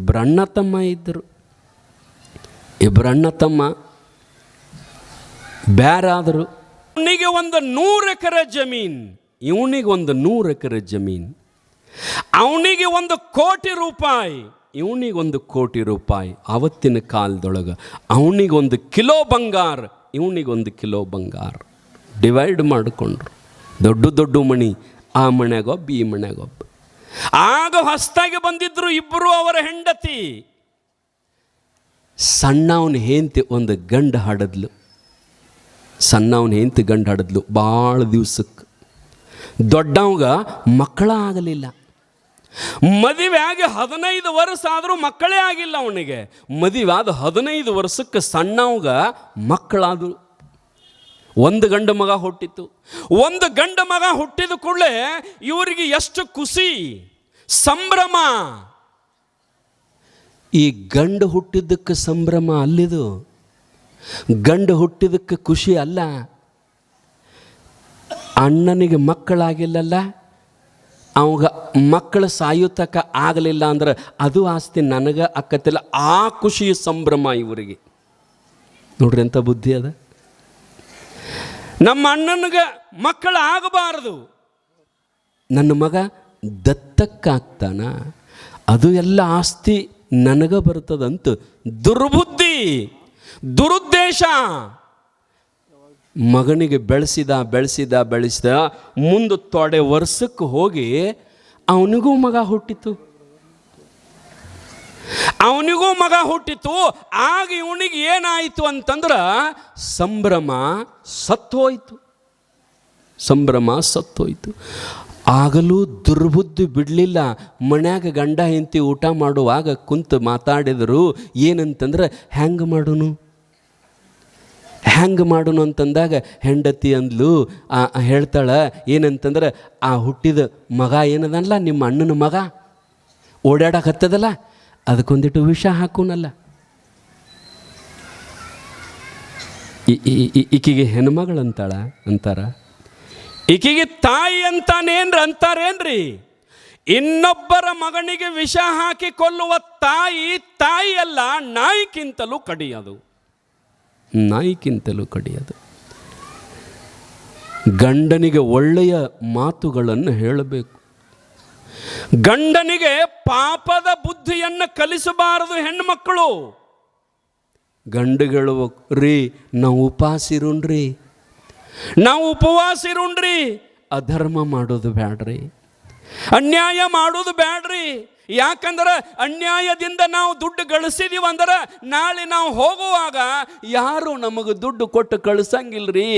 ಇಬ್ಬರು ಅಣ್ಣ ತಮ್ಮ ಇದ್ದರು ಇಬ್ಬರಣ್ಣ ತಮ್ಮ ಬ್ಯಾರಾದರು ಇವನಿಗೆ ಒಂದು ನೂರು ಎಕರೆ ಜಮೀನ್, ಇವನಿಗೆ ಒಂದು ನೂರು ಎಕರೆ ಜಮೀನ್. ಅವನಿಗೆ ಒಂದು ಕೋಟಿ ರೂಪಾಯಿ, ಇವನಿಗೆ ಒಂದು ಕೋಟಿ ರೂಪಾಯಿ ಆವತ್ತಿನ ಕಾಲದೊಳಗೆ. ಅವನಿಗೊಂದು ಕಿಲೋ ಬಂಗಾರ ಇವನಿಗೊಂದು ಕಿಲೋ ಬಂಗಾರ. ಡಿವೈಡ್ ಮಾಡಿಕೊಂಡ್ರು. ದೊಡ್ಡ ದೊಡ್ಡ ಮಣಿ, ಆ ಮನೆಗೊಬ್ಬ ಈ ಮನೆಗೊಬ್ಬ ಆಗ ಹೊಸ್ತಾಗಿ ಬಂದಿದ್ರು ಇಬ್ಬರು ಅವರ ಹೆಂಡತಿ. ಸಣ್ಣವನ ಹೆಂಡತಿ ಒಂದು ಗಂಡ ಹಾಡದ್ಲು. ಸಣ್ಣವನ ಹೆಂತಿ ಗಂಡ ಹಾಡದ್ಲು ಭಾಳ ದಿವ್ಸಕ್ಕೆ ದೊಡ್ಡವಂಗ ಮಕ್ಕಳ ಆಗಲಿಲ್ಲ. ಮದುವೆ ಆಗಿ ಹದಿನೈದು ವರ್ಷ ಆದರೂ ಮಕ್ಕಳೇ ಆಗಿಲ್ಲ ಅವನಿಗೆ. ಮದುವೆ ಆದ ಹದಿನೈದು ವರ್ಷಕ್ಕೆ ಸಣ್ಣವಂಗ ಮಕ್ಕಳಾದರು. ಒಂದು ಗಂಡು ಮಗ ಹುಟ್ಟಿತ್ತು. ಒಂದು ಗಂಡು ಮಗ ಹುಟ್ಟಿದ ಕೂಡಲೇ ಇವರಿಗೆ ಎಷ್ಟು ಖುಷಿ, ಸಂಭ್ರಮ. ಈ ಗಂಡು ಹುಟ್ಟಿದ್ದಕ್ಕೆ ಸಂಭ್ರಮ ಅಲ್ಲಿದು. ಗಂಡು ಹುಟ್ಟಿದಕ್ಕೆ ಖುಷಿ ಅಲ್ಲ. ಅಣ್ಣನಿಗೆ ಮಕ್ಕಳಾಗಿಲ್ಲಲ್ಲ. ಅವಾಗ ಮಕ್ಕಳು ಸಾಯುತ್ತಕ ಆಗಲಿಲ್ಲ ಅಂದ್ರೆ ಅದು ಆಸ್ತಿ ನನಗೆ ಅಕ್ಕತ್ತಿಲ್ಲ. ಆ ಖುಷಿಯ ಸಂಭ್ರಮ ಇವರಿಗೆ. ನೋಡ್ರಿ ಎಂಥ ಬುದ್ಧಿ ಅದ. ನಮ್ಮ ಅಣ್ಣನಿಗೆ ಮಕ್ಕಳು ಆಗಬಾರದು. ನನ್ನ ಮಗ ದತ್ತಕ್ಕಾಗ್ತಾನ? ಅದು ಎಲ್ಲ ಆಸ್ತಿ ನನಗೆ ಬರ್ತದಂತ ದುರ್ಬುದ್ಧಿ, ದುರುದ್ದೇಶ. ಮಗನಿಗೆ ಬೆಳೆಸಿದ ಬೆಳೆಸಿದ ಬೆಳೆಸಿದ ಮುಂದೆ ತೊಡೆ ವರ್ಷಕ್ಕೆ ಹೋಗಿ ಅವನಿಗೂ ಮಗ ಹುಟ್ಟಿತು. ಅವನಿಗೂ ಮಗ ಹುಟ್ಟಿತು, ಆಗ ಇವನಿಗೆ ಏನಾಯಿತು ಅಂತಂದ್ರೆ ಸಂಭ್ರಮ ಸತ್ತೋಯ್ತು. ಸಂಭ್ರಮ ಸತ್ತೋಯ್ತು. ಆಗಲೂ ದುರ್ಬುದ್ಧಿ ಬಿಡಲಿಲ್ಲ. ಮನ್ಯಾಗ ಗಂಡ ಹೆಂಡತಿ ಊಟ ಮಾಡುವಾಗ ಕುಂತು ಮಾತಾಡಿದರು, ಏನಂತಂದ್ರೆ ಹೆಂಗೆ ಮಾಡೋನು? ಹೆಂಗೆ ಮಾಡೋನು ಅಂತಂದಾಗ ಹೆಂಡತಿ ಅಂದ್ಲು ಹೇಳ್ತಾಳ, ಏನಂತಂದ್ರೆ ಆ ಹುಟ್ಟಿದ ಮಗ ಏನದಲ್ಲ, ನಿಮ್ಮ ಅಣ್ಣನ ಮಗ? ಓಡಾಡಕತ್ತದಲ್ಲ ಅದಕ್ಕೊಂದಿಟ್ಟು ವಿಷ ಹಾಕೋನಲ್ಲ. ಈಕಿಗೆ ಹೆಣ್ಮಗಳಂತಾಳ ಅಂತಾರ. ಈಕಿಗೆ ತಾಯಿ ಅಂತಾನೇನ್ರಿ, ಅಂತಾರೇನ್ರಿ? ಇನ್ನೊಬ್ಬರ ಮಗನಿಗೆ ವಿಷ ಹಾಕಿ ಕೊಲ್ಲುವ ತಾಯಿ ತಾಯಿಯಲ್ಲ ನಾಯಿಗಿಂತಲೂ ಕಡಿಯದು. ನಾಯಿಗಿಂತಲೂ ಕಡಿಯದು. ಗಂಡನಿಗೆ ಒಳ್ಳೆಯ ಮಾತುಗಳನ್ನು ಹೇಳಬೇಕು. ಗಂಡನಿಗೆ ಪಾಪದ ಬುದ್ಧಿಯನ್ನು ಕಲಿಸಬಾರದು ಹೆಣ್ಮಕ್ಕಳು. ಗಂಡುಗಳು ರೀ, ನಾವು ಉಪಾಸಿರುಣ್ರಿ ನಾವು ಉಪವಾಸಿರುಣ್ರಿ ಅಧರ್ಮ ಮಾಡೋದು ಬ್ಯಾಡ್ರಿ. ಅನ್ಯಾಯ ಮಾಡೋದು ಬ್ಯಾಡ್ರಿ. ಯಾಕಂದ್ರೆ ಅನ್ಯಾಯದಿಂದ ನಾವು ದುಡ್ಡು ಗಳಿಸಿದೀವಿ ಅಂದ್ರೆ ನಾಳೆ ನಾವು ಹೋಗುವಾಗ ಯಾರು ನಮಗೆ ದುಡ್ಡು ಕೊಟ್ಟು ಕಳಿಸಂಗಿಲ್ರಿ?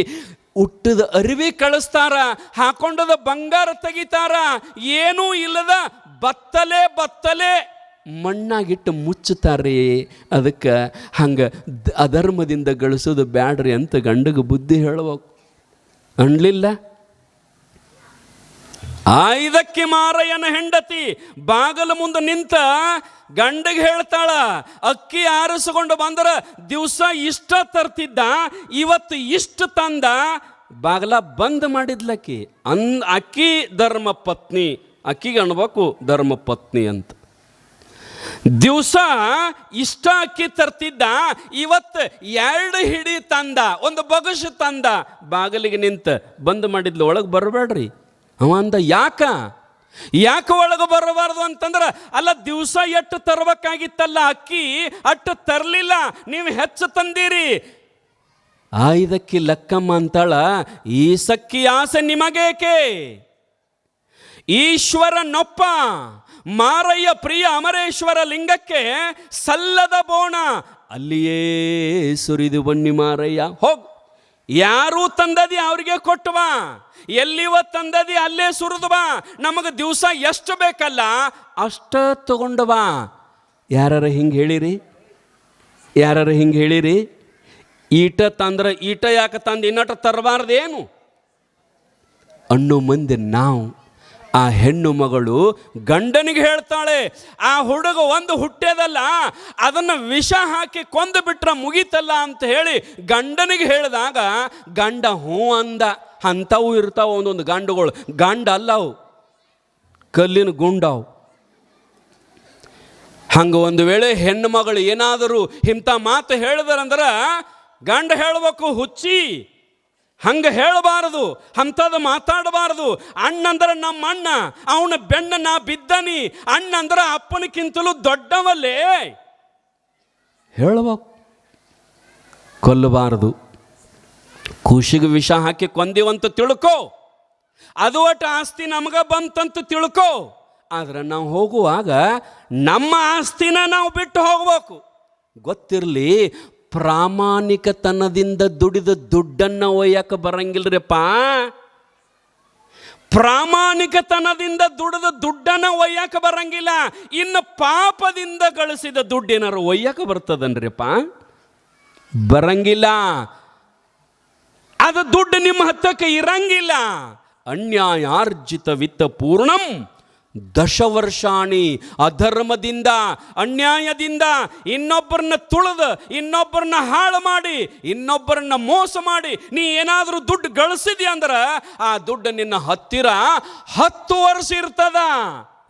ಹುಟ್ಟದ ಅರಿವಿ ಕಳಿಸ್ತಾರ, ಹಾಕೊಂಡದ ಬಂಗಾರ ತೆಗಿತಾರ, ಏನೂ ಇಲ್ಲದ ಬತ್ತಲೆ ಬತ್ತಲೆ ಮಣ್ಣಾಗಿಟ್ಟು ಮುಚ್ಚುತ್ತಾರೆ ಅದಕ್ಕೆ ಹಂಗೆ ಅಧರ್ಮದಿಂದ ಗಳಿಸೋದು ಬ್ಯಾಡ್ರಿ ಅಂತ ಗಂಡಗೆ ಬುದ್ಧಿ ಹೇಳಬೇಕು ಅನ್ಲಿಲ್ಲ? ಐದಕ್ಕೆ ಮಾರಯ್ಯನ ಹೆಂಡತಿ ಬಾಗಲ ಮುಂದೆ ನಿಂತ ಗಂಡಗೆ ಹೇಳ್ತಾಳ, ಅಕ್ಕಿ ಆರಿಸಿಕೊಂಡು ಬಂದ್ರ ದಿವಸ ಇಷ್ಟ ತರ್ತಿದ್ದ, ಇವತ್ತು ಇಷ್ಟು ತಂದ. ಬಾಗಲ ಬಂದ್ ಮಾಡಿದ್ಲಕ್ಕಿ. ಅನ್, ಅಕ್ಕಿ ಧರ್ಮ ಪತ್ನಿ ಅಕ್ಕಿಗೆ ಅನ್ಬೇಕು ಧರ್ಮ ಪತ್ನಿ ಅಂತ. ದಿವಸ ಇಷ್ಟ ಅಕ್ಕಿ ತರ್ತಿದ್ದ, ಇವತ್ತು ಎರಡು ಹಿಡಿ ತಂದ, ಒಂದು ಬಗಸು ತಂದ. ಬಾಗಲಿಗೆ ನಿಂತ ಬಂದ್ ಮಾಡಿದ್ಲು, ಒಳಗೆ ಬರಬೇಡ್ರಿ. ಅವ ಅಂದ ಯಾಕ? ಯಾಕೆ ಒಳಗೆ ಬರಬಾರ್ದು ಅಂತಂದ್ರೆ, ಅಲ್ಲ ದಿವಸ ಎಟ್ಟು ತರಬೇಕಾಗಿತ್ತಲ್ಲ ಅಕ್ಕಿ, ಅಟ್ಟು ತರಲಿಲ್ಲ, ನೀವು ಹೆಚ್ಚು ತಂದೀರಿ. ಆಯ್ದಕ್ಕಿ ಲಕ್ಕಮ್ಮ ಅಂತಾಳ, ಈ ಸಕ್ಕಿ ಆಸೆ ನಿಮಗೇಕೆ? ಈಶ್ವರನೊಪ್ಪ ಮಾರಯ್ಯ ಪ್ರಿಯ ಅಮರೇಶ್ವರ ಲಿಂಗಕ್ಕೆ ಸಲ್ಲದ ಬೋಣ, ಅಲ್ಲಿಯೇ ಸುರಿದು ಬನ್ನಿ ಮಾರಯ್ಯ, ಹೋಗ್. ಯಾರು ತಂದದಿ ಅವ್ರಿಗೆ ಕೊಟ್ಟು ಬಾ. ಎಲ್ಲಿವ ತಂದದಿ ಅಲ್ಲೇ ಸುರಿದು ಬಾ. ನಮಗೆ ದಿವಸ ಎಷ್ಟು ಬೇಕಲ್ಲ ಅಷ್ಟ ತಗೊಂಡು ಬಾ. ಯಾರ ಹಿಂಗೆ ಹೇಳಿರಿ? ಯಾರು ಹಿಂಗೆ ಹೇಳಿರಿ? ಈಟ ತಂದ್ರೆ ಈಟ ಯಾಕೆ ತಂದು ಇನ್ನಟ ತರಬಾರ್ದೇನು? ಅಣ್ಣು ಮಂದಿ ನಾವು ಆ ಹೆಣ್ಣು ಮಗಳು ಗಂಡನಿಗೆ ಹೇಳ್ತಾಳೆ, ಆ ಹುಡುಗ ಒಂದು ಹುಟ್ಟ್ಯದಲ್ಲ ಅದನ್ನು ವಿಷ ಹಾಕಿ ಕೊಂದು ಬಿಟ್ರೆ ಮುಗೀತಲ್ಲ ಅಂತ ಹೇಳಿ ಗಂಡನಿಗೆ ಹೇಳಿದಾಗ, ಗಂಡ ಹ್ಞೂ ಅಂದ. ಅಂಥವು ಇರ್ತಾವ ಒಂದೊಂದು ಗಂಡುಗಳು. ಗಂಡ ಅಲ್ಲವು, ಕಲ್ಲಿನ ಗುಂಡವು. ಹಂಗೆ ಒಂದು ವೇಳೆ ಹೆಣ್ಣು ಮಗಳು ಏನಾದರೂ ಇಂಥ ಮಾತು ಹೇಳಿದ್ರಂದ್ರೆ ಗಂಡ ಹೇಳಬೇಕು, ಹುಚ್ಚಿ ಹಂಗೆ ಹೇಳಬಾರದು ಅಂಥದ್ದು ಮಾತಾಡಬಾರದು. ಅಣ್ಣಂದ್ರೆ ನಮ್ಮ ಅಣ್ಣ, ಅವನ ಬೆಣ್ಣ ನಾ ಬಿದ್ದನಿ, ಅಣ್ಣಂದ್ರೆ ಅಪ್ಪನಕ್ಕಿಂತಲೂ ದೊಡ್ಡವಲ್ಲೇ. ಹೇಳಬೇಕು ಕೊಲ್ಲಬಾರದು. ಖುಷಿಗೆ ವಿಷ ಹಾಕಿ ಕೊಂದಿವಂತ ತಿಳ್ಕೋ. ಅದು ಒಟ್ಟು ಆಸ್ತಿ ನಮಗೆ ಬಂತಂತ ತಿಳ್ಕೋ. ಆದ್ರೆ ನಾವು ಹೋಗುವಾಗ ನಮ್ಮ ಆಸ್ತಿನ ನಾವು ಬಿಟ್ಟು ಹೋಗಬೇಕು. ಗೊತ್ತಿರಲಿ ಪ್ರಾಮಾಣಿಕತನದಿಂದ ದುಡಿದ ದುಡ್ಡನ್ನು ಒಯ್ಯಕ್ಕೆ ಬರಂಗಿಲ್ರಿಪ್ಪ. ಪ್ರಾಮಾಣಿಕತನದಿಂದ ದುಡಿದ ದುಡ್ಡನ್ನು ಒಯ್ಯಕ್ಕೆ ಬರಂಗಿಲ್ಲ. ಇನ್ನು ಪಾಪದಿಂದ ಗಳಿಸಿದ ದುಡ್ಡೇನಾರು ಒಯ್ಯಕ್ಕೆ ಬರ್ತದನ್ರಿಪ್ಪ. ಬರಂಗಿಲ್ಲ. ಅದು ದುಡ್ಡು ನಿಮ್ಮ ಹತ್ತಕ್ಕೆ ಇರಂಗಿಲ್ಲ. ಅನ್ಯಾಯಾರ್ಜಿತ ವಿತ್ತ ಪೂರ್ಣಂ. ದಶವರ್ಷಾಣಿ ಅಧರ್ಮದಿಂದ, ಅನ್ಯಾಯದಿಂದ ಇನ್ನೊಬ್ಬರನ್ನ ತುಳಿದು, ಇನ್ನೊಬ್ಬರನ್ನ ಹಾಳು ಮಾಡಿ, ಇನ್ನೊಬ್ಬರನ್ನ ಮೋಸ ಮಾಡಿ, ನೀ ಏನಾದರೂ ದುಡ್ಡು ಗಳಿಸಿದ್ಯಾ ಅಂದ್ರೆ ಆ ದುಡ್ಡು ನಿನ್ನ ಹತ್ತಿರ ಹತ್ತು ವರ್ಷ ಇರ್ತದ.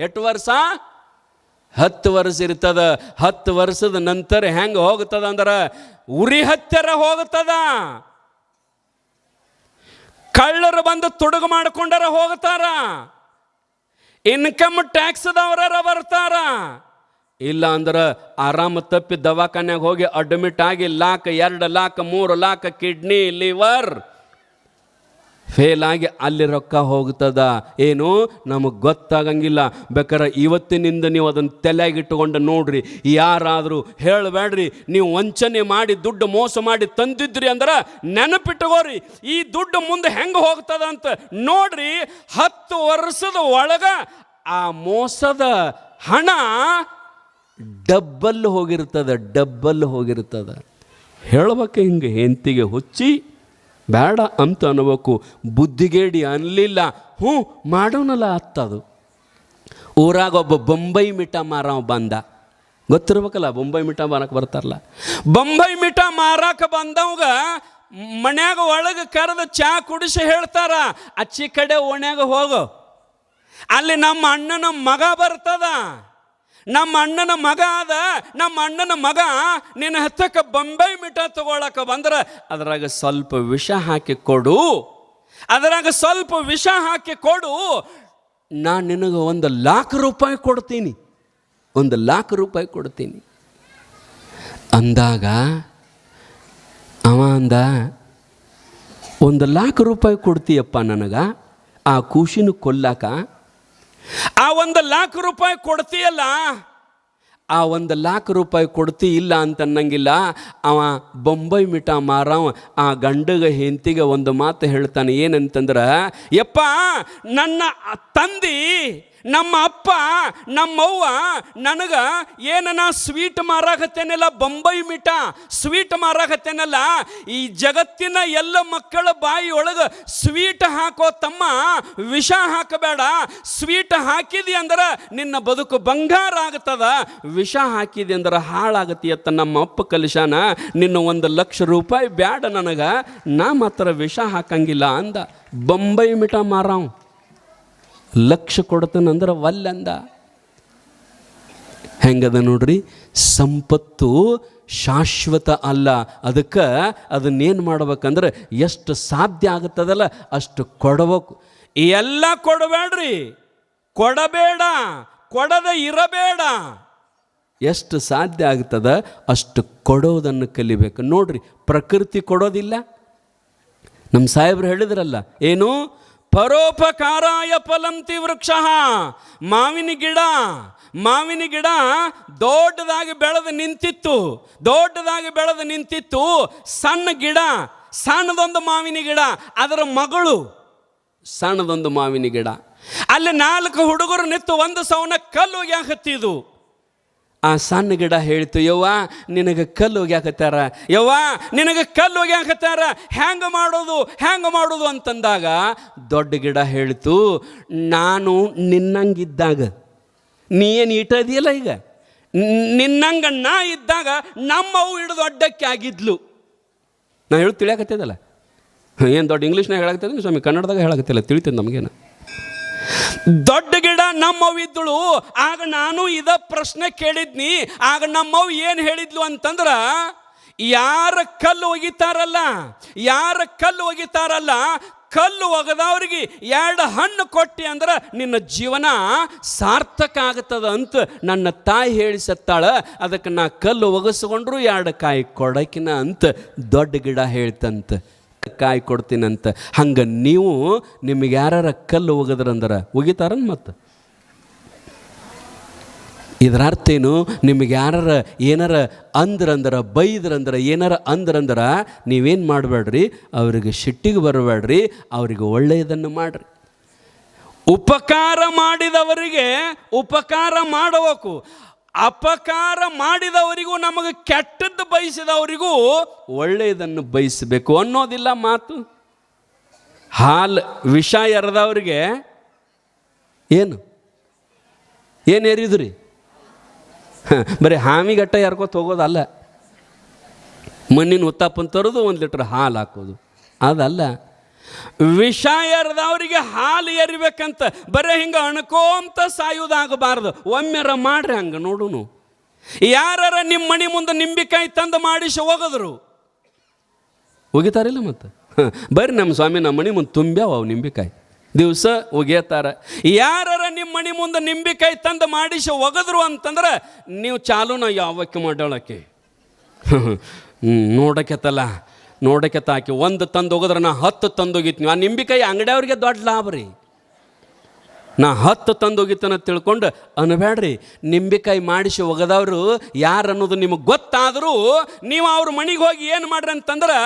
ಎಷ್ಟು ವರ್ಷ? ಹತ್ತು ವರ್ಷ ಇರ್ತದ. ಹತ್ತು ವರ್ಷದ ನಂತರ ಹೆಂಗೆ ಹೋಗ್ತದ ಅಂದ್ರೆ ಉರಿ ಹತ್ತಿರ ಹೋಗ್ತದ ಕಳ್ಳರು ಬಂದು ತೊಡಗು ಮಾಡಿಕೊಂಡರ ಹೋಗ್ತಾರ ಇನ್ಕಮ್ ಟ್ಯಾಕ್ಸ್ದವರ ಬರ್ತಾರ. ಇಲ್ಲ ಅಂದ್ರೆ ಆರಾಮ ತಪ್ಪಿ ದವಾಖಾನ್ಯಾಗ ಹೋಗಿ ಅಡ್ಮಿಟ್ ಆಗಿ ಲಾಕ್ ಎರಡು ಲಾಕ್ ಮೂರು ಲಾಕ್ ಕಿಡ್ನಿ ಲಿವರ್ ಫೇಲ್ ಆಗಿ ಅಲ್ಲಿ ರೊಕ್ಕ ಹೋಗ್ತದ? ಏನು? ನಮಗೆ ಗೊತ್ತಾಗಂಗಿಲ್ಲ. ಬೇಕಾರೆ ಇವತ್ತಿನಿಂದ ನೀವು ಅದನ್ನು ತಲೆಯಾಗಿಟ್ಟುಕೊಂಡು ನೋಡ್ರಿ. ಯಾರಾದರೂ ಹೇಳಬೇಡ್ರಿ ನೀವು ವಂಚನೆ ಮಾಡಿ, ದುಡ್ಡು ಮೋಸ ಮಾಡಿ ತಂದಿದ್ರಿ ಅಂದ್ರೆ ನೆನಪಿಟ್ಟುಕೋರಿ ಈ ದುಡ್ಡು ಮುಂದೆ ಹೆಂಗೆ ಹೋಗ್ತದ ಅಂತ ನೋಡ್ರಿ. ಹತ್ತು ವರ್ಷದ ಒಳಗ ಆ ಮೋಸದ ಹಣ ಡಬ್ಬಲ್ ಹೋಗಿರ್ತದೆ ಡಬ್ಬಲ್ ಹೋಗಿರ್ತದೆ. ಹೇಳ್ಬೇಕು ಹಿಂಗೆ ಹೆಂತಿಗೆ ಹುಚ್ಚಿ. ಬೇಡ ಅಂತ ಅನ್ಬೇಕು ಬುದ್ಧಿಗೇಡಿ ಅನ್ನಲಿಲ್ಲ ಹ್ಞೂ, ಮಾಡೋನಲ್ಲ ಅತ್ತದು. ಊರಾಗ ಒಬ್ಬ ಬೊಂಬೈ ಮಿಠ ಮಾರವ ಬಂದ. ಗೊತ್ತಿರ್ಬೇಕಲ್ಲ, ಬೊಂಬೈ ಮಿಠ ಮಾರಕ್ಕೆ ಬರ್ತಾರಲ್ಲ. ಬೊಂಬೈ ಮಿಠ ಮಾರಕ್ಕೆ ಬಂದವಾಗ ಮನ್ಯಾಗ ಒಳಗೆ ಕರೆದು ಚಾ ಕುಡಿಸಿ ಹೇಳ್ತಾರ, ಅಚ್ಚಿ ಕಡೆ ಓಣ್ಯಾಗ ಹೋಗು. ಅಲ್ಲಿ ನಮ್ಮ ಅಣ್ಣನ ಮಗ ಬರ್ತದ. ನಮ್ಮ ಅಣ್ಣನ ಮಗ ಅದ ನಮ್ಮ ಅಣ್ಣನ ಮಗ, ನಿನ್ನ ಹತ್ತಕ್ಕೆ ಬೊಂಬೈ ಮಿಠ ತಗೊಳಕ ಬಂದ್ರೆ, ಅದ್ರಾಗ ಸ್ವಲ್ಪ ವಿಷ ಹಾಕಿ ಕೊಡು. ಅದ್ರಾಗ ಸ್ವಲ್ಪ ವಿಷ ಹಾಕಿ ಕೊಡು. ನಾನು ನಿನಗೆ ಒಂದು ಲಾಖ ರೂಪಾಯಿ ಕೊಡ್ತೀನಿ. ಒಂದು ಲಾಖ ರೂಪಾಯಿ ಕೊಡ್ತೀನಿ. ಅಂದಾಗ, ಅವ ಅಂದ, ಒಂದು ಲಾಖ ರೂಪಾಯಿ ಕೊಡ್ತೀಯಪ್ಪ ನನಗೆ, ಆ ಖುಷಿನ ಕೊಲ್ಲಾಕ ಆ ಒಂದು ಲಾಖ ರೂಪಾಯಿ ಕೊಡ್ತೀಯಲ್ಲ? ಆ ಒಂದು ಲಾಖ ರೂಪಾಯಿ ಕೊಡ್ತಿ ಇಲ್ಲ ಅಂತ ಅನ್ನಂಗಿಲ್ಲ ಅವ ಬೊಂಬೈ ಮಿಠ ಮಾರವ, ಆ ಗಂಡಗ ಹೆಂತಿಗೆ ಒಂದು ಮಾತು ಹೇಳ್ತಾನೆ, ಏನಂತಂದ್ರೆ, ಯಪ್ಪ, ನನ್ನ ತಂದಿ ನಮ್ಮ ಅಪ್ಪ, ನಮ್ಮವ್ವ ನನಗೆ ಏನನ ಸ್ವೀಟ್ ಮಾರಾಕತ್ತೇನಲ್ಲ ಬೊಂಬೈ ಮಿಠ ಸ್ವೀಟ್ ಮಾರಾಕತ್ತೇನಲ್ಲ, ಈ ಜಗತ್ತಿನ ಎಲ್ಲ ಮಕ್ಕಳ ಬಾಯಿ ಒಳಗೆ ಸ್ವೀಟ್ ಹಾಕೋ ತಮ್ಮ ವಿಷ ಹಾಕಬೇಡ. ಸ್ವೀಟ್ ಹಾಕಿದಿ ಅಂದ್ರೆ ನಿನ್ನ ಬದುಕು ಬಂಗಾರ ಆಗ್ತದ. ವಿಷ ಹಾಕಿದಿ ಅಂದ್ರೆ ಹಾಳಾಗತಿ ಅಂತ ನಮ್ಮ ಅಪ್ಪ ಕಲಿಶಾನ, ನಿನ್ನ ಒಂದು ಲಕ್ಷ ರೂಪಾಯಿ ಬ್ಯಾಡ ನನಗೆ, ನಾ ಮಾತ್ರ ವಿಷ ಹಾಕಂಗಿಲ್ಲ ಅಂದ. ಬೊಂಬೈ ಮಿಠ ಮಾರಾವ್. ಲಕ್ಷ ಕೊಡ್ತಾನಂದ್ರೆ ವಲ್ಲಂದ ಹೆಂಗದ ನೋಡ್ರಿ? ಸಂಪತ್ತು ಶಾಶ್ವತ ಅಲ್ಲ. ಅದಕ್ಕೆ ಅದನ್ನೇನು ಮಾಡ್ಬೇಕಂದ್ರೆ ಎಷ್ಟು ಸಾಧ್ಯ ಆಗುತ್ತದಲ್ಲ ಅಷ್ಟು ಕೊಡಬೇಕು. ಎಲ್ಲ ಕೊಡಬೇಡ್ರಿ. ಕೊಡಬೇಡ. ಕೊಡದ ಇರಬೇಡ. ಎಷ್ಟು ಸಾಧ್ಯ ಆಗ್ತದ ಅಷ್ಟು ಕೊಡೋದನ್ನು ಕಲಿಬೇಕು. ನೋಡ್ರಿ, ಪ್ರಕೃತಿ ಕೊಡೋದಿಲ್ಲ. ನಮ್ಮ ಸಾಹೇಬ್ರು ಹೇಳಿದ್ರಲ್ಲ, ಏನು? ಪರೋಪಕಾರಾಯ ಫಲಂತಿ ವೃಕ್ಷ. ಮಾವಿನ ಗಿಡ ಮಾವಿನ ಗಿಡ ದೊಡ್ಡದಾಗಿ ಬೆಳೆದು ನಿಂತಿತ್ತು, ದೊಡ್ಡದಾಗಿ ಬೆಳೆದು ನಿಂತಿತ್ತು. ಸಣ್ಣ ಗಿಡ, ಸಣ್ಣದೊಂದು ಮಾವಿನ ಗಿಡ, ಅದರ ಮಗಳು ಸಣ್ಣದೊಂದು ಮಾವಿನ ಗಿಡ. ಅಲ್ಲಿ ನಾಲ್ಕು ಹುಡುಗರು ನಿಂತು ಒಂದು ಸೌನ ಕಲ್ಲು ಹತ್ತಿದು ಆ ಸಣ್ಣ ಗಿಡ ಹೇಳ್ತು, ಯವ್ವ, ನಿನಗೆ ಕಲ್ಲು ಹೋಗ್ಯಾಕತ್ತಾರ ಯವ್ವ, ನಿನಗೆ ಕಲ್ಲು ಹೋಗ್ಯಾಕತ್ತಾರ ಹ್ಯಾಂಗ ಮಾಡೋದು? ಹ್ಯಾಂಗ ಮಾಡೋದು? ಅಂತಂದಾಗ ದೊಡ್ಡ ಗಿಡ ಹೇಳ್ತು, ನಾನು ನಿನ್ನಂಗಿದ್ದಾಗ ನೀ ಏನು ಇಟ್ಟದಿಯಲ್ಲ ಈಗ? ನಿನ್ನಂಗ ನಾ ಇದ್ದಾಗ ನಮ್ಮವು ಹಿಡಿದು ಅಡ್ಡಕ್ಕೆ ಆಗಿದ್ಲು. ನಾ ಹೇಳಿ ತಿಳಿಯಾಕತ್ತದಲ್ಲ ಏನು ದೊಡ್ಡ ಇಂಗ್ಲೀಷ್ನಾಗ ಹೇಳಾಕತ್ತದ ಸ್ವಾಮಿ? ಕನ್ನಡದಾಗ ಹೇಳಾಕತ್ತಿಲ್ಲ, ತಿಳಿತದೆ ನಮಗೇನು. ದೊಡ್ಡ ಗಿಡ ನಮ್ಮವ್ ಇದ್ದಳು ಆಗ ನಾನು ಇದ ಪ್ರಶ್ನೆ ಕೇಳಿದ್ನಿ. ಆಗ ನಮ್ಮವ್ ಏನು ಹೇಳಿದ್ಲು ಅಂತಂದ್ರ, ಯಾರ ಕಲ್ಲು ಒಗಿತಾರಲ್ಲ, ಯಾರ ಕಲ್ಲು ಒಗಿತಾರಲ್ಲ, ಕಲ್ಲು ಒಗದವ್ರಿಗೆ ಎರಡು ಹಣ್ಣು ಕೊಟ್ಟಿ ಅಂದ್ರೆ ನಿನ್ನ ಜೀವನ ಸಾರ್ಥಕ ಆಗ್ತದ ಅಂತ ನನ್ನ ತಾಯಿ ಹೇಳಿ ಸತ್ತಾಳ ಅದಕ್ಕೆ ನಾ ಕಲ್ಲು ಒಗಸ್ಕೊಂಡ್ರು ಎರಡು ಕಾಯಿ ಕೊಡಕಿನ ಅಂತ ದೊಡ್ಡ ಗಿಡ ಹೇಳ್ತಂತ. ಕಾಯಿ ಕೊಡ್ತೀನಂತ. ಹಂಗೆ ನೀವು ನಿಮಗೆ ಯಾರ ಕಲ್ಲು ಒಗದ್ರಂದ್ರೆ ಒಗಿತಾರನ್ ಮತ್ತು? ಇದರ ಅರ್ಥ ಏನು? ನಿಮಗೆ ಯಾರ ಏನಾರ ಅಂದ್ರಂದ್ರೆ ಬೈದ್ರಂದ್ರೆ ಏನಾರ ಅಂದ್ರಂದ್ರೆ ನೀವೇನು ಮಾಡಬೇಡ್ರಿ ಅವ್ರಿಗೆ ಶಿಟ್ಟಿಗೆ ಬರಬೇಡ್ರಿ ಅವ್ರಿಗೆ ಒಳ್ಳೆಯದನ್ನು ಮಾಡ್ರಿ. ಉಪಕಾರ ಮಾಡಿದವರಿಗೆ ಉಪಕಾರ ಮಾಡಬೇಕು. ಅಪಕಾರ ಮಾಡಿದವರಿಗೂ ನಮಗೆ ಕೆಟ್ಟದ್ದು ಬಯಸಿದವರಿಗೂ ಒಳ್ಳೆಯದನ್ನು ಬಯಸಬೇಕು ಅನ್ನೋದಿಲ್ಲ ಮಾತು. ಹಾಲು ವಿಷ ಎರೆದವ್ರಿಗೆ ಏನು? ಏನು ಎರಿದ್ರಿ? ಬರೀ ಹಾಮಿಗಟ್ಟ ಯಾರ್ಕೋತ ಹೋಗೋದಲ್ಲ. ಮಣ್ಣಿನ ಉತ್ತಪ್ಪನ ತರೋದು ಒಂದು ಲೀಟ್ರ್ ಹಾಲು ಹಾಕೋದು. ಅದಲ್ಲ. ವಿಷ ಅವರಿಗೆ ಹಾಲು ಎರಿಬೇಕಂತ, ಬರೀ ಹಿಂಗೆ ಅಣ್ಕೋಂತ ಸಾಯುವುದಾಗಬಾರ್ದು. ಒಮ್ಮೆರ ಮಾಡ್ರಿ ಹಂಗೆ ನೋಡುನು. ಯಾರ ನಿಮ್ಮ ಮನೆ ಮುಂದೆ ನಿಂಬಿಕಾಯಿ ತಂದು ಮಾಡಿಸಿ ಹೋಗದ್ರು ಹೋಗಿತಾರಿಲ್ಲ ಮತ್ತು? ಬರ್ರಿ ನಮ್ಮ ಸ್ವಾಮಿ, ನಮ್ಮ ಮನೆ ಮುಂದೆ ತುಂಬ್ಯಾವ ಅವು ನಿಂಬಿಕಾಯಿ ದಿವಸ ಒಗೆತಾರ. ಯಾರ ನಿಮ್ಮ ಮನೆ ಮುಂದೆ ನಿಂಬಿಕಾಯಿ ತಂದು ಮಾಡಿಸಿ ಒಗದ್ರು ಅಂತಂದ್ರೆ, ನೀವು ಚಾಲೂನ ಯಾವಕ್ಕೆ ಮಾಡೋಳಕ್ಕೆ ನೋಡಕ್ಕೆತ್ತಲ್ಲ ನೋಡಕ್ಕೆತ್ತ ತಾಕಿ, ಒಂದು ತಂದು ಹೋಗಿದ್ರೆ ನಾ ಹತ್ತು ತಂದು ಹೋಗಿತ್ತು ಆ ನಿಂಬಿಕಾಯಿ ಅಂಗಡಿಯವ್ರಿಗೆ ದೊಡ್ಡ ಲಾಭ ರೀ. ನಾ ಹತ್ತು ತಂದೋಗಿತನ ತಿಳ್ಕೊಂಡು ಅನ್ಬೇಡ್ರಿ ನಿಂಬಿಕಾಯಿ ಮಾಡಿಸಿ ಒಗದವರು ಯಾರು ಅನ್ನೋದು ನಿಮಗೆ ಗೊತ್ತಾದರೂ ನೀವು ಅವ್ರ ಮನೆಗೆ ಹೋಗಿ ಏನು ಮಾಡ್ರಿ ಅಂತಂದ್ರೆ,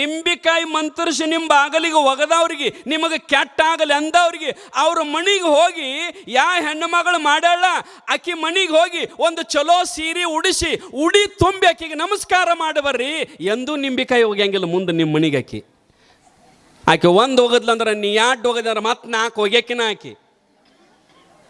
ನಿಂಬಿಕಾಯಿ ಮಂತ್ರಿಸಿ ನಿಮ್ಮ ಬಾಗಲಿಗೆ ಒಗದವ್ರಿಗೆ, ನಿಮಗೆ ಕೆಟ್ಟ ಆಗಲಿ ಅಂದವ್ರಿಗೆ, ಅವ್ರ ಮನೆಗೆ ಹೋಗಿ ಯಾ ಹೆಣ್ಣು ಮಗಳು ಮಾಡ್ಯಾಳ, ಆಕಿ ಮನೆಗೆ ಹೋಗಿ ಒಂದು ಚಲೋ ಸೀರೆ ಉಡಿಸಿ, ಉಡಿ ತುಂಬಿ ಆಕಿಗೆ ನಮಸ್ಕಾರ ಮಾಡಬರ್ರಿ ಎಂದೂ ನಿಂಬಿಕಾಯಿ ಹೋಗ್ಯಂಗಿಲ್ಲ ಮುಂದೆ ನಿಮ್ಮ ಮನೆಗೆ ಆಕಿ. ಆಕೆ ಒಂದು ಹೋಗದ್ಲಂದ್ರೆ ನೀ ಯಾಡ್ ಹೋಗದಂದ್ರೆ ಮತ್ತೆ ನಾಲ್ಕು ಹೋಗ್ಯಾಕಿನ ಆಕಿ.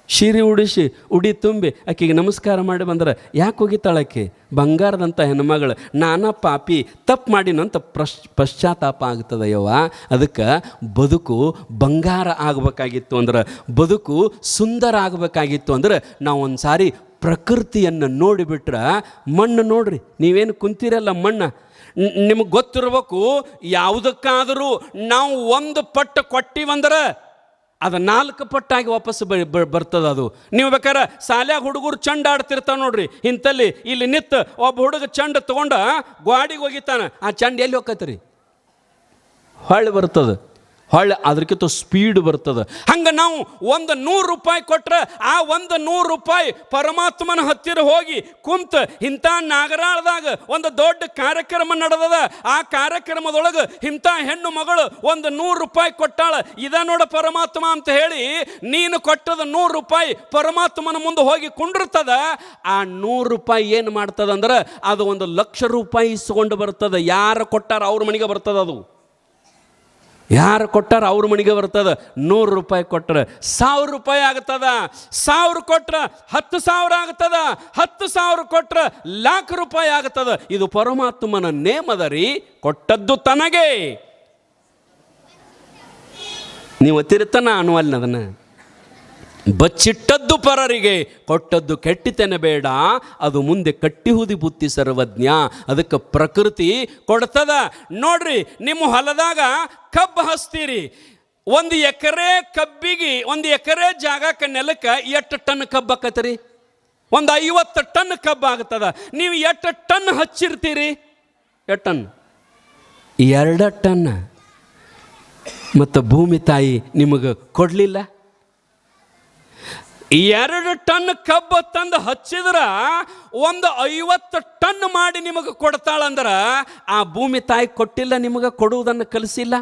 ಸೀರೆ ಉಡಿಸಿ, ಉಡಿ ತುಂಬಿ ಆಕೆಗೆ ನಮಸ್ಕಾರ ಮಾಡಿ ಬಂದ್ರೆ ಯಾಕೆ ಹೋಗಿತ್ತಾಳಕ್ಕೆ ಬಂಗಾರದಂಥ ಹೆಣ್ಮಗಳು, ನಾನಾ ಪಾಪಿ, ತಪ್ಪು ಮಾಡಿನಂತ ಪ್ರಶ್, ಪಶ್ಚಾತ್ತಾಪ ಆಗ್ತದೆ ಯವ್ವ ಅದಕ್ಕೆ ಬದುಕು ಬಂಗಾರ ಆಗಬೇಕಾಗಿತ್ತು ಅಂದ್ರೆ, ಬದುಕು ಸುಂದರ ಆಗಬೇಕಾಗಿತ್ತು ಅಂದ್ರೆ, ನಾವು ಒಂದು ಸಾರಿ ಪ್ರಕೃತಿಯನ್ನು ನೋಡಿಬಿಟ್ರೆ, ಮಣ್ಣು ನೋಡ್ರಿ, ನೀವೇನು ಕುಂತಿರಲ್ಲ ಮಣ್ಣು. ನಿಮಗೆ ಗೊತ್ತಿರಬೇಕು, ಯಾವುದಕ್ಕಾದರೂ ನಾವು ಒಂದು ಪಟ್ಟು ಕೊಟ್ಟಿವಂದ್ರೆ ಅದು ನಾಲ್ಕು ಪಟ್ಟಾಗಿ ವಾಪಸ್ ಬರ್ತದ ಅದು. ನೀವು ಬೇಕಾರೆ ಸಾಲ್ಯಾಗ ಹುಡುಗರು ಚಂಡ ಆಡ್ತಿರ್ತಾವೆ ನೋಡ್ರಿ ಇಂಥಲ್ಲಿ ಇಲ್ಲಿ ನಿತ್ತು ಒಬ್ಬ ಹುಡುಗ ಚಂಡ ತೊಗೊಂಡ ಗ್ವಾಡಿಗೆ ಹೋಗಿತ್ತಾನೆ. ಆ ಚಂಡ ಎಲ್ಲಿ ಹೋಗತ್ರಿ ಹೊಳ್ಳಿ ಬರ್ತದೆ. ಹೊಳ್ಳಿ ಅದಕ್ಕಿಂತ ಸ್ಪೀಡ್ ಬರ್ತದೆ. ಹಂಗೆ ನಾವು ಒಂದು ನೂರು ರೂಪಾಯಿ ಕೊಟ್ಟರೆ ಆ ಒಂದು ನೂರು ರೂಪಾಯಿ ಪರಮಾತ್ಮನ ಹತ್ತಿರ ಹೋಗಿ ಕುಂತ ಇಂಥ ನಾಗರಾಳದಾಗ ಒಂದು ದೊಡ್ಡ ಕಾರ್ಯಕ್ರಮ ನಡೆದದ. ಆ ಕಾರ್ಯಕ್ರಮದೊಳಗೆ ಇಂಥ ಹೆಣ್ಣು ಮಗಳು ಒಂದು ನೂರು ರೂಪಾಯಿ ಕೊಟ್ಟಾಳ. ಇದ ನೋಡ ಪರಮಾತ್ಮ ಅಂತ ಹೇಳಿ ನೀನು ಕೊಟ್ಟದ ನೂರು ರೂಪಾಯಿ ಪರಮಾತ್ಮನ ಮುಂದೆ ಹೋಗಿ ಕುಂಡಿರ್ತದ. ಆ ನೂರು ರೂಪಾಯಿ ಏನು ಮಾಡ್ತದಂದ್ರೆ ಅದು ಒಂದು ಲಕ್ಷ ರೂಪಾಯಿ ಇಸ್ಕೊಂಡು ಬರ್ತದೆ. ಯಾರು ಕೊಟ್ಟಾರ ಅವ್ರ ಮನೆಗೆ ಬರ್ತದ ಅದು. ಯಾರು ಕೊಟ್ಟಾರ ಅವ್ರ ಮನೆಗೆ ಬರ್ತದ? ನೂರು ರೂಪಾಯಿ ಕೊಟ್ಟರೆ ಸಾವಿರ ರೂಪಾಯಿ ಆಗ್ತದ. ಸಾವಿರ ಕೊಟ್ರೆ ಹತ್ತು ಸಾವಿರ ಆಗ್ತದ. ಹತ್ತು ಸಾವಿರ ಕೊಟ್ರೆ ಲಾಖ ರೂಪಾಯಿ ಆಗ್ತದ. ಇದು ಪರಮಾತ್ಮನ ನೇಮದ ರೀ, ಕೊಟ್ಟದ್ದು ತನಗೆ. ನೀವು ಅತ್ತಿರುತ್ತ ನಾನು ಅಲ್ಲಿ ಅದನ್ನು ಬಚ್ಚಿಟ್ಟದ್ದು ಪರರಿಗೆ, ಕೊಟ್ಟದ್ದು ಕೆಟ್ಟಿತೇನೆ ಬೇಡ, ಅದು ಮುಂದೆ ಕಟ್ಟಿಹುದಿ ಬುತ್ತಿ ಸರ್ವಜ್ಞ, ಅದಕ್ಕೆ ಪ್ರಕೃತಿ ಕೊಡ್ತದ. ನೋಡ್ರಿ, ನಿಮ್ಮ ಹೊಲದಾಗ ಕಬ್ಬು ಹಸ್ತೀರಿ ಒಂದು ಎಕರೆ ಕಬ್ಬಿಗೆ, ಒಂದು ಎಕರೆ ಜಾಗಕ್ಕೆ ನೆಲಕ್ಕೆ ಎಷ್ಟು ಟನ್ ಕಬ್ಬು ಹಾಕತ್ತೀರಿ? ಒಂದು ಐವತ್ತು ಟನ್ ಕಬ್ಬು ಆಗ್ತದ. ನೀವು ಎಷ್ಟು ಟನ್ ಹಚ್ಚಿರ್ತೀರಿ? ಎಷ್ಟು ಟನ್? ಎರಡು ಟನ್. ಮತ್ತು ಭೂಮಿ ತಾಯಿ ನಿಮಗೆ ಕೊಡಲಿಲ್ಲ? ಎರಡು ಟನ್ ಕಬ್ಬು ತಂದು ಹಚ್ಚಿದ್ರ ಒಂದು ಐವತ್ತು ಟನ್ ಮಾಡಿ ನಿಮಗೆ ಕೊಡ್ತಾಳಂದ್ರ ಆ ಭೂಮಿ ತಾಯಿ ಕೊಟ್ಟಿಲ್ಲ, ನಿಮಗೆ ಕೊಡುವುದನ್ನು ಕಲಿಸಿಲ್ಲ.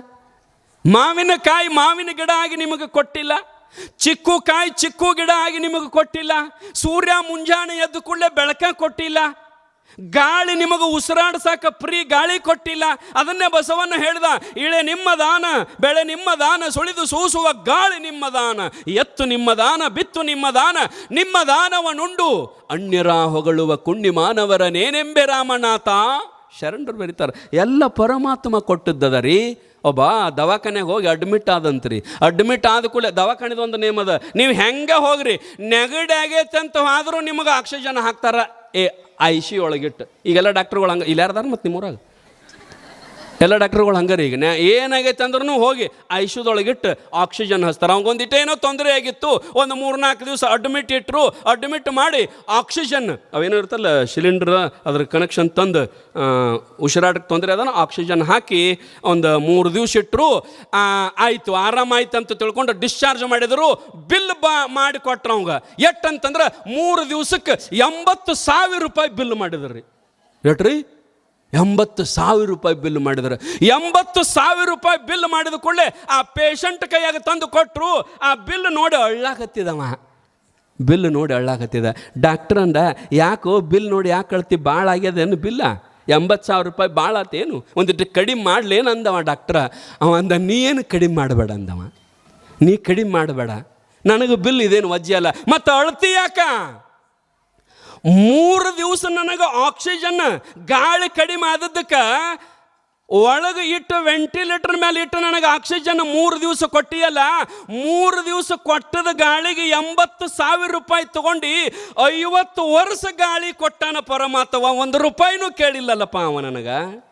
ಮಾವಿನಕಾಯಿ ಮಾವಿನ ಗಿಡ ಆಗಿ ನಿಮಗೆ ಕೊಟ್ಟಿಲ್ಲ, ಚಿಕ್ಕು ಕಾಯಿ ಚಿಕ್ಕು ಗಿಡ ಆಗಿ ನಿಮಗೆ ಕೊಟ್ಟಿಲ್ಲ, ಸೂರ್ಯ ಮುಂಜಾನೆ ಎದ್ದು ಕೂಡಲೇ ಬೆಳಕ ಕೊಟ್ಟಿಲ್ಲ ಗಾಳಿ ನಿಮಗೆ ಉಸಿರಾಡ್ಸಾಕ ಫ್ರೀ ಗಾಳಿ ಕೊಟ್ಟಿಲ್ಲ. ಅದನ್ನೇ ಬಸವಣ್ಣ ಹೇಳ್ದ, ಇಳೆ ನಿಮ್ಮ ದಾನ, ಬೆಳೆ ನಿಮ್ಮ ದಾನ, ಸುಳಿದು ಸೂಸುವ ಗಾಳಿ ನಿಮ್ಮ ದಾನ, ಎತ್ತು ನಿಮ್ಮ ದಾನ, ಬಿತ್ತು ನಿಮ್ಮ ದಾನ, ನಿಮ್ಮ ದಾನವನುಂಡು ಅಣ್ಯರ ಹೊಗಳುವ ಕುಣ್ಣಿ ಮಾನವರ ನೇನೆಂಬೆ ರಾಮನಾಥ. ಶರಣರು ಬರೀತಾರೆ, ಎಲ್ಲ ಪರಮಾತ್ಮ ಕೊಟ್ಟದ್ದದ ರೀ ಒಬ್ಬ ದವಾಖಾನೆಗೆ ಹೋಗಿ ಅಡ್ಮಿಟ್ ಆದಂತ್ರಿ. ಅಡ್ಮಿಟ್ ಆದ ಕೂಡಲೇ ದವಾಖಾನೆದು ಒಂದು ನೇಮ್ ಅದ ನೀವು ಹೆಂಗೆ ಹೋಗ್ರಿ? ನೆಗಡಿ ಆಗೈತೆ ಆದರೂ ನಿಮಗೆ ಆಕ್ಸಿಜನ್ ಹಾಕ್ತಾರ. ಏ ಐ ಸಿ ಒಳಗಿಟ್ಟು. ಈಗೆಲ್ಲ ಡಾಕ್ಟ್ರುಗಳು ಹಂಗೆ ಇಲ್ಲಾರ್ದಾರ ಮತ್ತು ನಿಮ್ಮೂರಾಗ? ಎಲ್ಲ ಡಾಕ್ಟ್ರುಗಳು ಹಂಗಾರೆ ಈಗ. ಏನಾಗೈತೆ ಅಂದ್ರೂ ಹೋಗಿ ಐಶ್ಯದೊಳಗಿಟ್ಟು ಆಕ್ಸಿಜನ್ ಹಚ್ತಾರೆ. ಅವ್ಗೊಂದಿಟ್ಟು ಏನೋ ತೊಂದರೆ ಆಗಿತ್ತು. ಒಂದು ಮೂರು ನಾಲ್ಕು ದಿವಸ ಅಡ್ಮಿಟ್ ಇಟ್ಟರು ಅಡ್ಮಿಟ್ ಮಾಡಿ ಆಕ್ಸಿಜನ್. ಅವೇನೋ ಇರ್ತಲ್ಲ ಸಿಲಿಂಡ್ರ್ ಅದ್ರ ಕನೆಕ್ಷನ್ ತಂದು ಉಸಿರಾಟಕ್ಕೆ ತೊಂದರೆ ಅದನ್ನು ಆಕ್ಸಿಜನ್ ಹಾಕಿ ಒಂದು ಮೂರು ದಿವಸ ಇಟ್ಟರು ಆಯಿತು, ಆರಾಮಾಯ್ತು ಅಂತ ತಿಳ್ಕೊಂಡು ಡಿಸ್ಚಾರ್ಜ್ ಮಾಡಿದರು. ಬಿಲ್ ಬಾ, ಮಾಡಿ ಕೊಟ್ರು ಅವಂಗ. ಎಟ್ಟಂತಂದ್ರೆ ಮೂರು ದಿವ್ಸಕ್ಕೆ ಎಂಬತ್ತು ಸಾವಿರ ರೂಪಾಯಿ ಬಿಲ್ ಮಾಡಿದ್ರಿ. ಎಟ್ರಿ? ಎಂಬತ್ತು ಸಾವಿರ ರೂಪಾಯಿ ಬಿಲ್ ಮಾಡಿದ್ರು. ಎಂಬತ್ತು ಸಾವಿರ ರೂಪಾಯಿ ಬಿಲ್ ಮಾಡಿದ ಕೂಡಲೇ ಆ ಪೇಷಂಟ್ ಕೈಯಾಗ ತಂದು ಕೊಟ್ಟರು ಆ ಬಿಲ್ ನೋಡಿ ಅಳ್ಳಾಕತ್ತಿದವ. ಬಿಲ್ ನೋಡಿ ಅಳ್ಳಾಕತ್ತಿದ. ಡಾಕ್ಟರ್ ಅಂದ, ಯಾಕೋ ಬಿಲ್ ನೋಡಿ ಯಾಕೆ ಕಳ್ತಿ? ಭಾಳ ಆಗ್ಯದೇನು ಬಿಲ್ಲ? ಎಂಬತ್ತು ಸಾವಿರ ರೂಪಾಯಿ ಭಾಳ ಆತೇನು ಒಂದಿಟ್ಟು ಕಡಿಮೆ ಮಾಡ್ಲೇನು ಅಂದವ ಡಾಕ್ಟ್ರ. ಅವ ಅಂದ, ನೀ ಏನು ಕಡಿಮೆ ಮಾಡಬೇಡ ಅಂದವ. ನೀ ಕಡಿಮೆ ಮಾಡಬೇಡ. ನನಗೆ ಬಿಲ್ ಇದೇನು ವಜ್ಜೆ ಅಲ್ಲ. ಮತ್ತು ಅಳ್ತಿ ಯಾಕ? ಮೂರು ದಿವಸ ನನಗೆ ಆಕ್ಸಿಜನ್ ಗಾಳಿ ಕಡಿಮೆ ಆದದ್ದಕ್ಕೆ ಒಳಗೆ ಇಟ್ಟು ವೆಂಟಿಲೇಟರ್ ಮೇಲೆ ಇಟ್ಟು ನನಗೆ ಆಕ್ಸಿಜನ್ ಮೂರು ದಿವಸ ಕೊಟ್ಟಿಯಲ್ಲ, ಮೂರು ದಿವಸ ಕೊಟ್ಟದ ಗಾಳಿಗೆ ಎಂಬತ್ತು ಸಾವಿರ ರೂಪಾಯಿ ತಗೊಂಡು ಐವತ್ತು ವರ್ಷ ಗಾಳಿ ಕೊಟ್ಟಾನ ಪರಮಾತ್ಮ. ಒಂದು ರೂಪಾಯಿನೂ ಕೇಳಿಲ್ಲಲ್ಲಪ್ಪ ಅವ ನನಗೆ.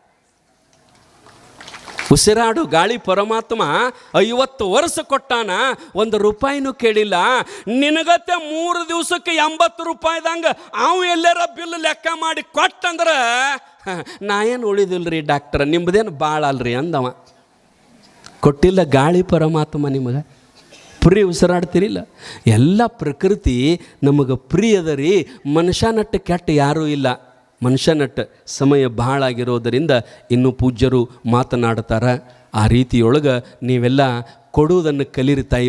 ಉಸಿರಾಡು ಗಾಳಿ ಪರಮಾತ್ಮ, ಐವತ್ತು ವರ್ಷ ಕೊಟ್ಟಾನ, ಒಂದು ರೂಪಾಯಿನೂ ಕೇಳಿಲ್ಲ. ನಿನಗತ್ತೆ ಮೂರು ದಿವಸಕ್ಕೆ ಎಂಬತ್ತು ರೂಪಾಯಿದಂಗ ಅವು ಎಲ್ಲರ ಬಿಲ್ ಲೆಕ್ಕ ಮಾಡಿ ಕೊಟ್ಟಂದ್ರೆ ನಾ ಏನು ಉಳಿದಿಲ್ರಿ ಡಾಕ್ಟರ್? ನಿಮ್ಮದೇನು ಭಾಳ ಅಲ್ರಿ ಅಂದವ. ಕೊಟ್ಟಿಲ್ಲ ಗಾಳಿ ಪರಮಾತ್ಮ ನಿಮಗೆ. ಪ್ರಿ ಉಸಿರಾಡ್ತಿರಿಲ್ಲ. ಎಲ್ಲ ಪ್ರಕೃತಿ ನಮಗೆ ಪ್ರಿಯದ ರೀ. ಮನುಷ್ಯ ನಟ್ಟು ಕೆಟ್ಟ ಯಾರೂ ಇಲ್ಲ. ಮನುಷ್ಯ ನಟ್ಟು ಸಮಯ ಭಾಳ ಆಗಿರೋದರಿಂದ ಇನ್ನೂ ಪೂಜ್ಯರು ಮಾತನಾಡ್ತಾರ. ಆ ರೀತಿಯೊಳಗೆ ನೀವೆಲ್ಲ ಕೊಡುವುದನ್ನು ಕಲೀರಿ ತಾಯಿ.